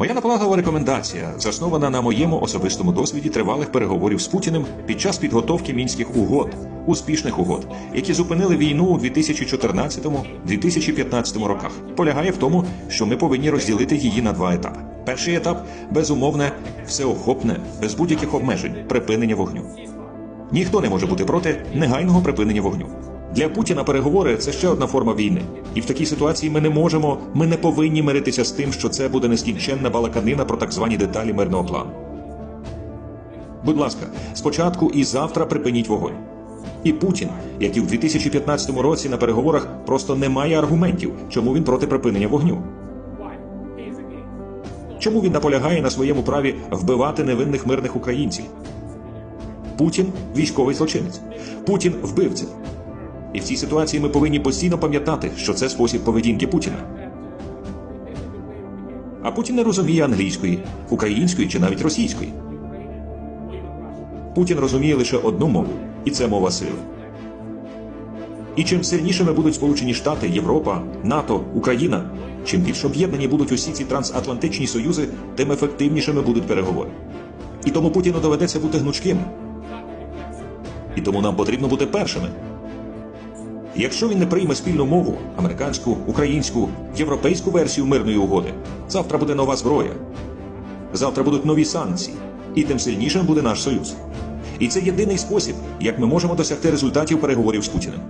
Моя наполегова рекомендація заснована на моєму особистому досвіді тривалих переговорів з Путіним під час підготовки мінських угод, успішних угод, які зупинили війну у 2014-2015 роках. Полягає в тому, що ми повинні розділити її на два етапи. Перший етап безумовне, всеохопне, без будь-яких обмежень припинення вогню. Ніхто не може бути проти негайного припинення вогню. Для Путіна переговори це ще одна форма війни. І в такій ситуації ми не можемо, ми не повинні миритися з тим, що це буде нескінченна балаканина про так звані деталі мирного плану. Будь ласка, спочатку і завтра припиніть вогонь. І Путін, як і в 2015 році на переговорах, просто не має аргументів, чому він проти припинення вогню. Чому він наполягає на своєму праві вбивати невинних мирних українців? Путін військовий злочинець. Путін вбивця. І в цій ситуації ми повинні постійно пам'ятати, що це спосіб поведінки Путіна. А Путін не розуміє англійської, української чи навіть російської. Путін розуміє лише одну мову, і це мова сили. І чим сильнішими будуть Сполучені Штати, Європа, НАТО, Україна, чим більш об'єднані будуть усі ці трансатлантичні союзи, тим ефективнішими будуть переговори. І тому Путіну доведеться бути гнучким. І тому нам потрібно бути першими. Якщо він не прийме спільну мову американську, українську, європейську версію мирної угоди, завтра буде нова зброя. Завтра будуть нові санкції, і тим сильнішим буде наш союз. І це єдиний спосіб, як ми можемо досягти результатів переговорів з Путіним.